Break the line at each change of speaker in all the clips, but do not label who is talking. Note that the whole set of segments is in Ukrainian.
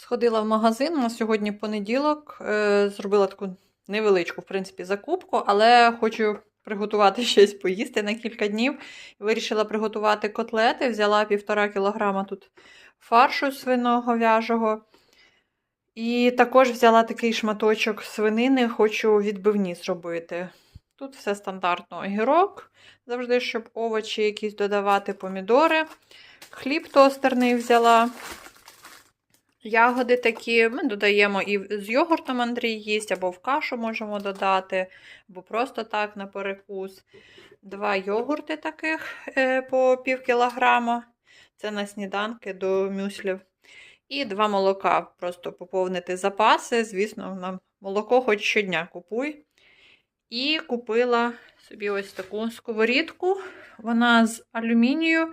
Сходила в магазин на сьогодні понеділок, е, зробила таку невеличку, в принципі, закупку, але хочу приготувати щось поїсти на кілька днів. Вирішила приготувати котлети, взяла півтора кілограма тут фаршу свиного в'яжого. І також взяла такий шматочок свинини, хочу відбивні зробити. Тут все стандартно огірок, завжди, щоб овочі якісь додавати, помідори. Хліб тостерний взяла. Ягоди такі ми додаємо і з йогуртом Андрій їсть, або в кашу можемо додати, або просто так на перекус. Два йогурти таких е, по пів кілограма. Це на сніданки до мюслів. І два молока. Просто поповнити запаси. Звісно, нам молоко хоч щодня купуй. І купила собі ось таку сковорідку. Вона з алюмінію.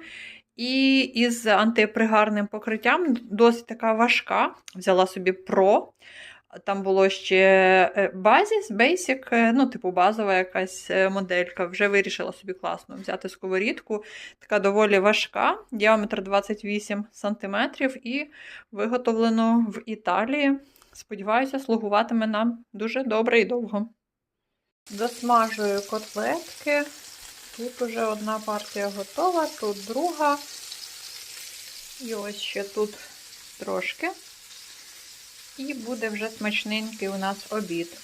І із антипригарним покриттям досить така важка. Взяла собі Pro. Там було ще е, Basis, Basic, е, ну, типу базова якась е, моделька. Вже вирішила собі класно взяти сковорідку. Така доволі важка, діаметр 28 см і виготовлено в Італії. Сподіваюся, слугуватиме нам дуже добре і довго. Досмажую котлетки. Тут уже одна партія готова, тут друга. І ось ще тут трошки. І буде вже смачненький у нас обід.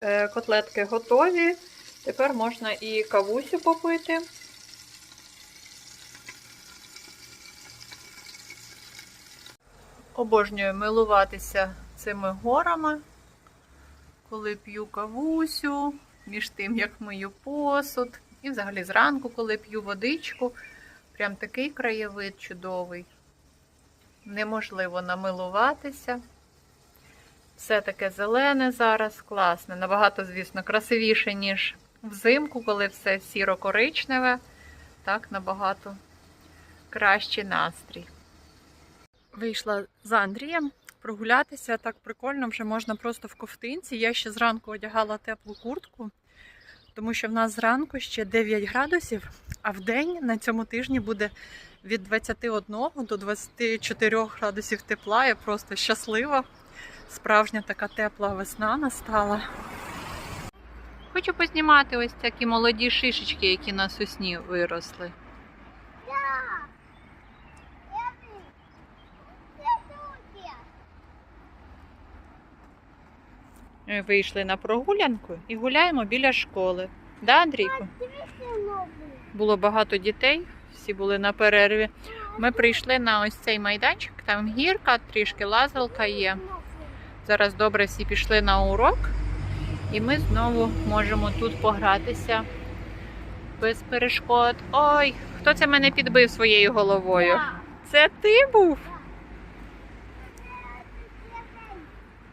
Е, Котлетки готові. Тепер можна і кавусю попити. Обожнюю милуватися цими горами, коли п'ю кавусю, між тим, як мию посуд. І взагалі зранку, коли п'ю водичку, прям такий краєвид чудовий. Неможливо намилуватися. Все таке зелене зараз, класне. Набагато, звісно, красивіше, ніж взимку, коли все сіро-коричневе. Так, набагато кращий настрій. Вийшла за Андрієм прогулятися. Так прикольно, вже можна просто в ковтинці. Я ще зранку одягала теплу куртку тому що в нас зранку ще 9 градусів, а в день на цьому тижні буде від 21 до 24 градусів тепла. Я просто щаслива. Справжня така тепла весна настала. Хочу познімати ось такі молоді шишечки, які на сосні виросли. Ми вийшли на прогулянку і гуляємо біля школи. Да, Андрійку? Було багато дітей, всі були на перерві. Ми прийшли на ось цей майданчик, там гірка, трішки лазалка є. Зараз добре всі пішли на урок, і ми знову можемо тут погратися без перешкод. Ой, хто це мене підбив своєю головою? Це ти був?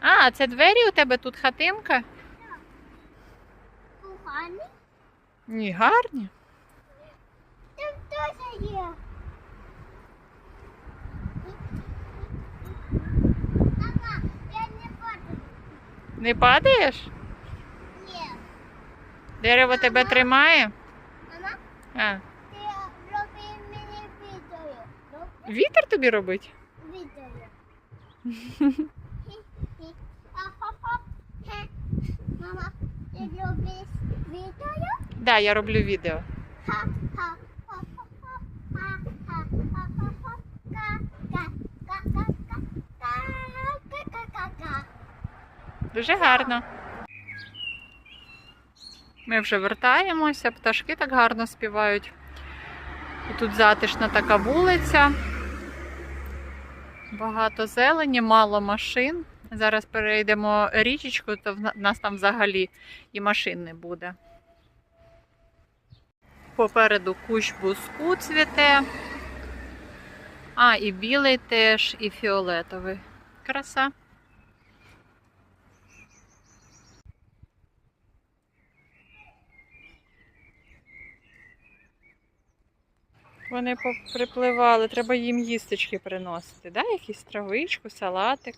А, це двері у тебе тут хатинка?
Поганий?
Ні, гарні.
Там теж є. Мама, я не
падаєш?
Ні.
Дерево тебе тримає?
Мама,
А,
ти роби мені відео.
Вітер тобі робить?
відео. Мама, ти робиш відео?
Да, я роблю відео. Дуже гарно. Ми вже вертаємося, пташки так гарно співають. І тут затишна така вулиця. Багато зелені, мало машин. Зараз перейдемо річечку, то в нас там взагалі і машин не буде. Попереду кущ буску цвіте. А, і білий теж, і фіолетовий. Краса. Вони поприпливали, треба їм їсточки приносити, да? Якісь травичку, салатик.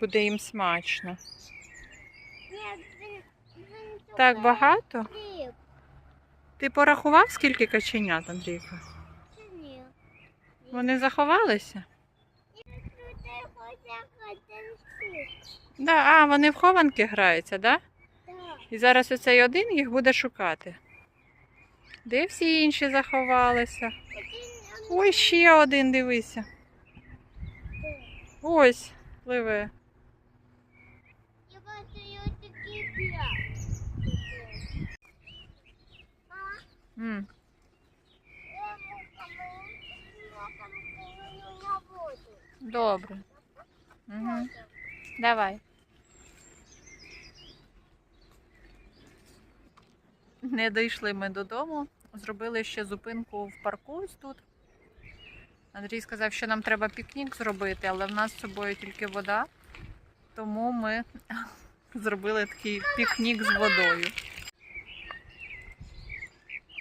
Буде їм смачно. Так багато? Ти порахував, скільки каченят, Андрійка?
Ні?
Вони заховалися? Да, а, вони в хованки граються, да?
Так.
І зараз оцей один їх буде шукати. Де всі інші заховалися? Ой, ще один, дивися. Ось, пливе.
Я бачу його такий пляж.
Добре. Угу. Давай. Не дійшли ми додому. Зробили ще зупинку в парку ось тут. Андрій сказав, що нам треба пікнік зробити, але в нас з собою тільки вода. Тому ми зробили такий пікнік з водою.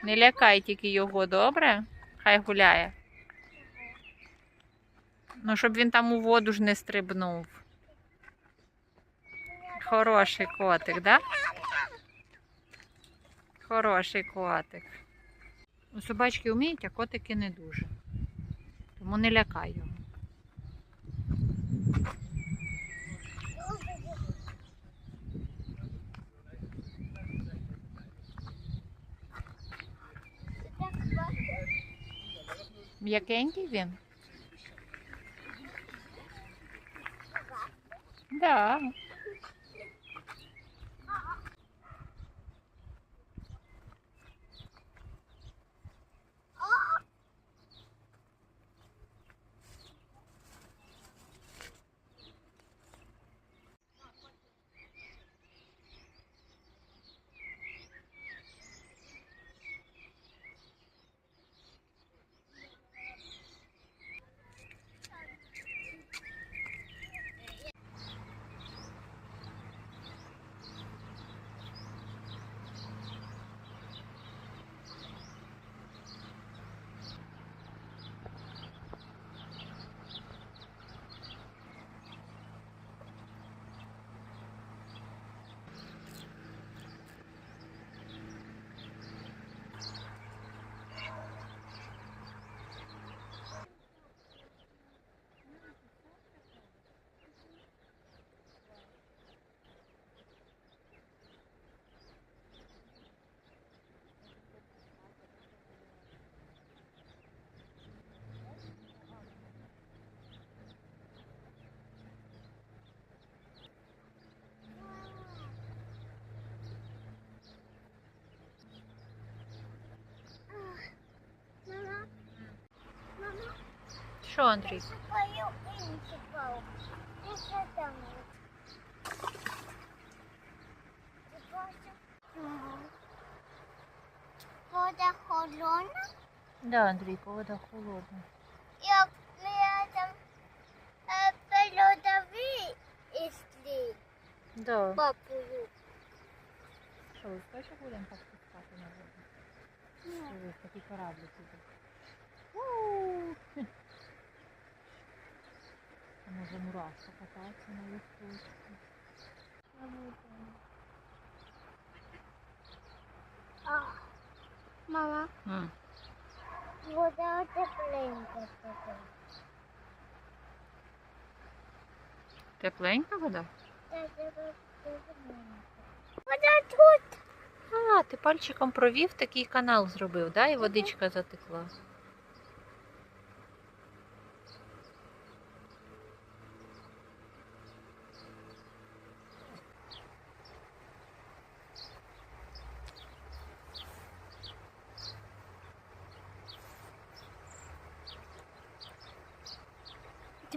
Не лякай тільки його, добре? Хай гуляє. Ну, щоб він там у воду ж не стрибнув. Хороший котик, да? Хороший котик. Ну, собачки вміють, а котики не дуже. Тому не лякай його.
Так бачу.
М'якенький він? Да.
Мама, мама,
Що, Андрій?
шукаю інший паук. Ти що там? Ти бачиш? Ага. Вода холодна,
Да, Андрій, вода холодна.
як рядом е, передові ісли
Да.
папую.
Що, ви скоріше будемо так спускати на воду? Дивись, такі кораблі тут. Може мурашка кататися на листочку.
А, Мама,
М.
вода тепленька така.
Тепленька вода?
Та тебе тепленька. Вода тут.
А, ти пальчиком провів, такий канал зробив, да? І водичка затекла.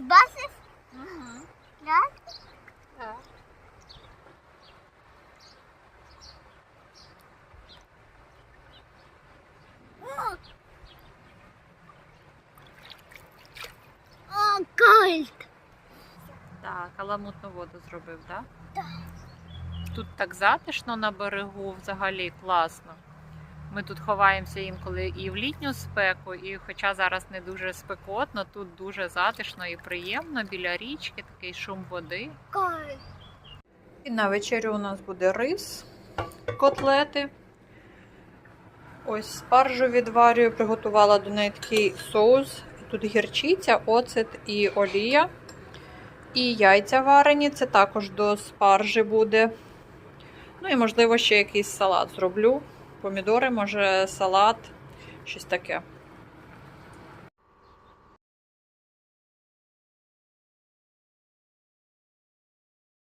Ти бачиш?
Угу.
Так?
Так.
О! О, кайт.
Так, каламутну воду зробив, так?
Так.
Тут так затишно на берегу, взагалі класно. Ми тут ховаємося інколи і в літню спеку, і хоча зараз не дуже спекотно, тут дуже затишно і приємно біля річки, такий шум води. І на вечерю у нас буде рис, котлети. Ось спаржу відварюю, приготувала до неї такий соус. Тут гірчиця, оцет і олія. І яйця варені, це також до спаржі буде. Ну і, можливо, ще якийсь салат зроблю. Помідори, може, салат, щось таке.